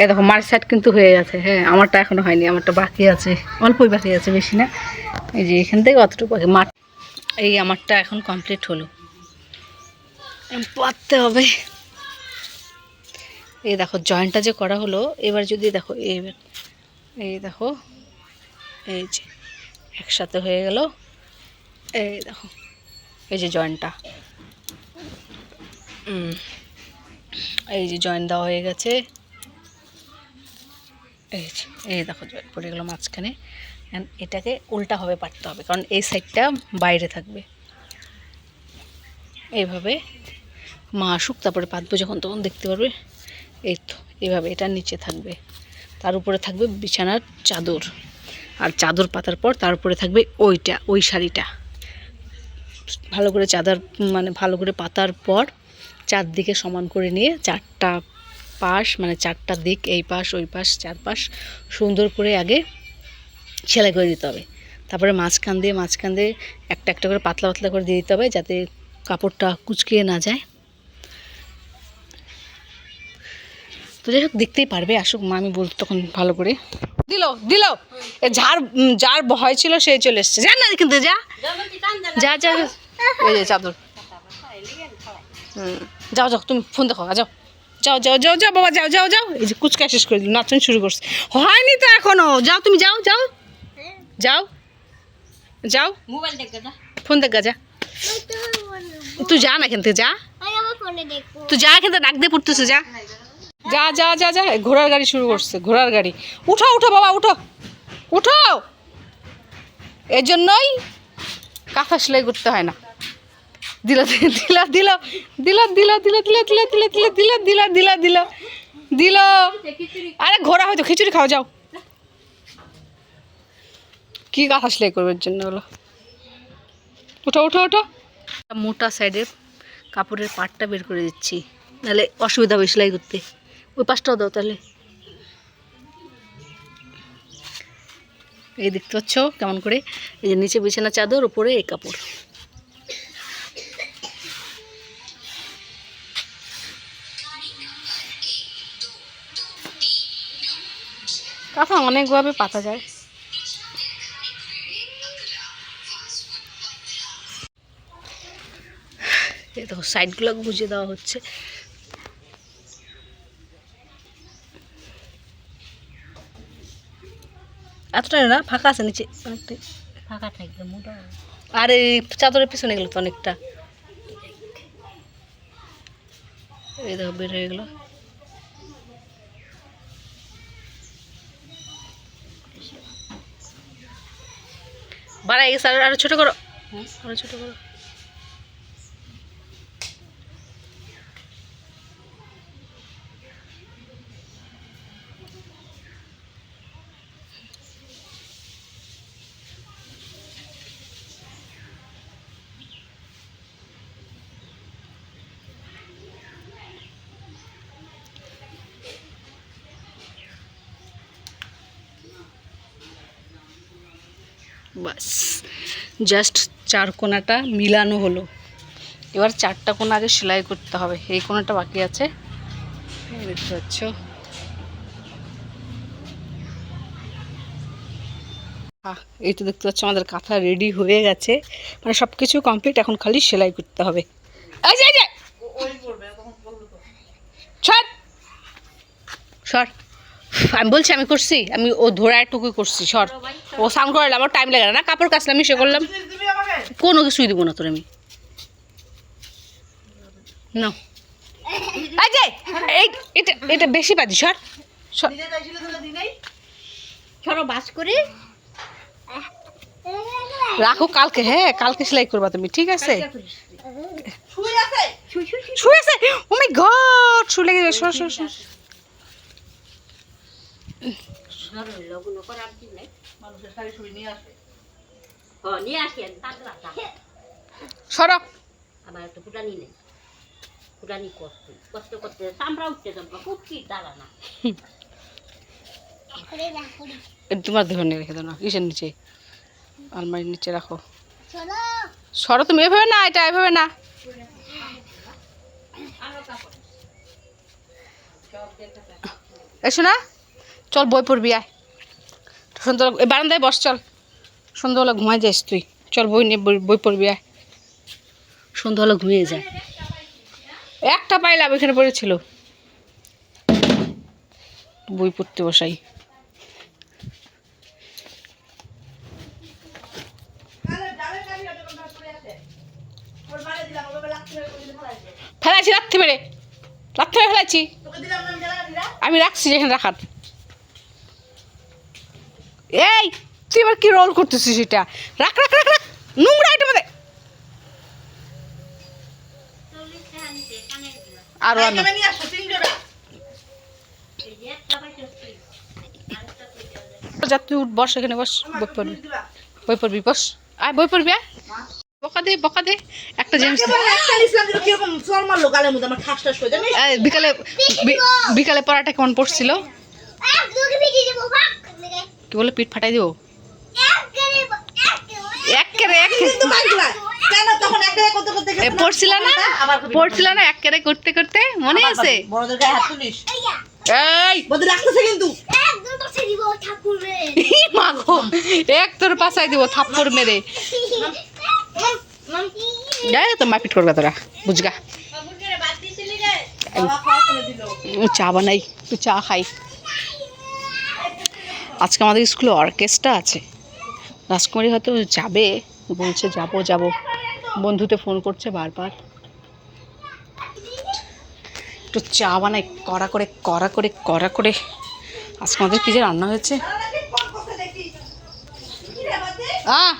এই দেখো, মার সাইড কিন্তু হয়ে গেছে হ্যাঁ আমারটা এখনও হয়নি, আমারটা বাকি আছে, অল্পই বাকি আছে, বেশি না। এই যে এখান থেকে অতটুকু বাকি মাঠ এই আমারটা এখন কমপ্লিট হলো। পাততে হবে। এই দেখো জয়েন্টটা যে করা হলো, এবার যদি দেখো, এই এই দেখো, এই যে একসাথে হয়ে গেল, এই দেখো, এই যে জয়েন্টটা এই যে জয়েন্ট দেওয়া হয়ে গেছে। এই এই দেখো জয়েন্ট পড়ে গেলো মাঝখানে। এটাকে উল্টাভাবে পাটতে হবে, কারণ এই সাইডটা বাইরে থাকবে। এইভাবে মা আসুক, তারপরে পাতবো যখন তখন দেখতে পারবে। এই তো, এইভাবে এটা নিচে থাকবে। তার উপরে থাকবে বিছানার চাদর। আর চাদর পাতার পর তার উপরে থাকবে ওইটা, ওই শাড়িটা। ভালো করে চাদর মানে ভালো করে পাতার পর চারদিকে সমান করে নিয়ে চারটা পাশ মানে চারটা দিক, এই পাশ, ওই পাশ, চার পাশ, সুন্দর করে আগে সেলাই করে দিতে হবে। তারপরে মাঝখান দিয়ে মাঝখান দিয়ে একটা একটা করে পাতলা পাতলা করে দিয়ে দিতে হবে যাতে কাপড়টা কুচকিয়ে না যায়। তো যাই হোক, দেখতেই পারবে, আসুক মা, আমি বলতো তখন ভালো করে। দিল দিল! যার যার ভয় ছিল সে চলে এসছে। যা না কিন্তু যা। যা যা ওই যে, চাদর। হুম, যাও যাও, তুমি ফোন দেখো, যাও। যাও যাও যাও যাও বাবা যাও যাও যাও। এই যে কুচকা শেষ করে দিল নাচন শুরু করছে। হয়নি তো এখনও। যাও তুমি যাও যাও। যাও। যাও। মোবাইল দেখে যা। ফোন দেখ যা। তুই যা না এখান থেকে যা। তুই যা এখান থেকে ডাক দিয়ে পড়তেছে যা। যা যা যা যা। ঘোড়ার গাড়ি শুরু করছে ঘোড়ার গাড়ি। উঠো উঠো বাবা উঠো। উঠো। এর জন্যই কাঁথা সেলাই করতে হয় না। দিল দিল দিল দিল দিল দিল দিল দিল দিল দিল দিল দিল দিল দিল দিল আরে ঘোড়া হয়তো খিচুড়ি খাও যাও কি কাঁথা সেলাই করবে এর জন্য হলো উঠো উঠো উঠো মোটা সাইডের কাপড়ের পাটটা বের করে দিচ্ছি নাহলে অসুবিধা হবে সেলাই করতে ওই পাশটাও দাও তাহলে এই দেখতে পাচ্ছ কেমন করে এই যে নিচে বিছানা চাদর উপরে এই কাপড় কাঁথা অনেকভাবে পাতা যায়। এই দেখো সাইডগুলো বুঝিয়ে দেওয়া হচ্ছে। এতটা না? ফাঁকা আছে নিচে? অনেকটাই। ফাঁকা থাকবে মোটা। আর এই চাদরের পিছনে গেলো তো অনেকটা। এই দেখো বের হয়ে গেলো। বাড়াই গেছে আর আরও ছোট করো। আরও ছোট করো। বাস। জাস্ট চার কোনাটা মিলানো হলো। এবার চারটা কোনা আগে সেলাই করতে হবে। এই কোনাটা বাকি আছে। দেখতে পাচ্ছ। এই তো দেখতে পাচ্ছ আমাদের কাঁথা রেডি হয়ে গেছে। মানে সব কিছু কমপ্লিট এখন খালি সেলাই করতে হবে। এই সর আমি বলছি আমি করছি আমি ও ধরা টুকু করছি সর। ও সাউন্ড করে আমার টাইম লাগে না। কাপড় কাচলাম আমি সে করলাম। কোনো কিছুই দিব না তোর আমি। না এই এটা এটা বেশি বাজি সর। সর। সরো বাস করে। রাখো কালকে হ্যাঁ কালকে সেলাই করবা তুমি ঠিক আছে? শুই শুই শুয়ে আছে। ও মাই গড শুলে গেছে লগ্ন করার কি নাই। মানুষের শাড়ি শুই নিয়ে আসে। হ নিয়ে আসি আমি পাগলা আমার একটা ফুটানি নেই। ফুটানি করতে কষ্ট করতে চামড়া উঠতে চামড়া কুচকি দাঁড়া না। এটা তোমার ধরে রেখে দাও না কিসের নিচে? আলমারির নিচে রাখো। সরো তুমি এভাবে না এটা এভাবে না। এসো না চল বই পড়বি আয়। সন্ধ্যা বারান্দায় বস, চল। সন্ধ্যাবেলা ঘুমায় যাস তুই। চল বই নিয়ে বই- পড়বি আয়। সন্ধ্যাবেলা ঘুমিয়ে যায় একটা পাইলাম এখানে পড়েছিল। বই পড়তে বসাই। ফেলাইছি, রাত্রি মেরে রাত্রে ফেলাইছি। আমি রাখছি যেখানে রাখার। এই তুই এবার কি রোল করতেছিস এটা? রাখ রাখ রাখ রাখ নোংরা এটা মধ্যে আরও যা তুই উঠ বস এখানে বস বই পড়বি। বই পড়বি বস। আয় বই পড়বি আয়। বকা দে বকা দে। একটা জিনিস? বিকালে বিকালে পড়াটা কেমন পড়ছিল? বলে পিঠ ফাটাই দিব? এক কেরে এক পড়ছিল না? পড়ছিল না? এক কেরে করতে করতে? মনে আছে? এক তোর পাশাই দিব থাপ্পড় মেরে। যাই তো মারপিট করবে তোরা। বুঝগা। বাবা খাওয়া করে দিল ও চা বানাই তুই চা খাই। আজকে আমাদের স্কুলে অর্কেস্ট্রা আছে। রাজকুমারী হয়তো যাবে, বলছে যাব যাব। বন্ধুতে ফোন করছে বারবার। একটু চা বানাই, কড়া করে কড়া করে কড়া করে। আজকে আমাদের কী যে রান্না হয়েছে? আহ!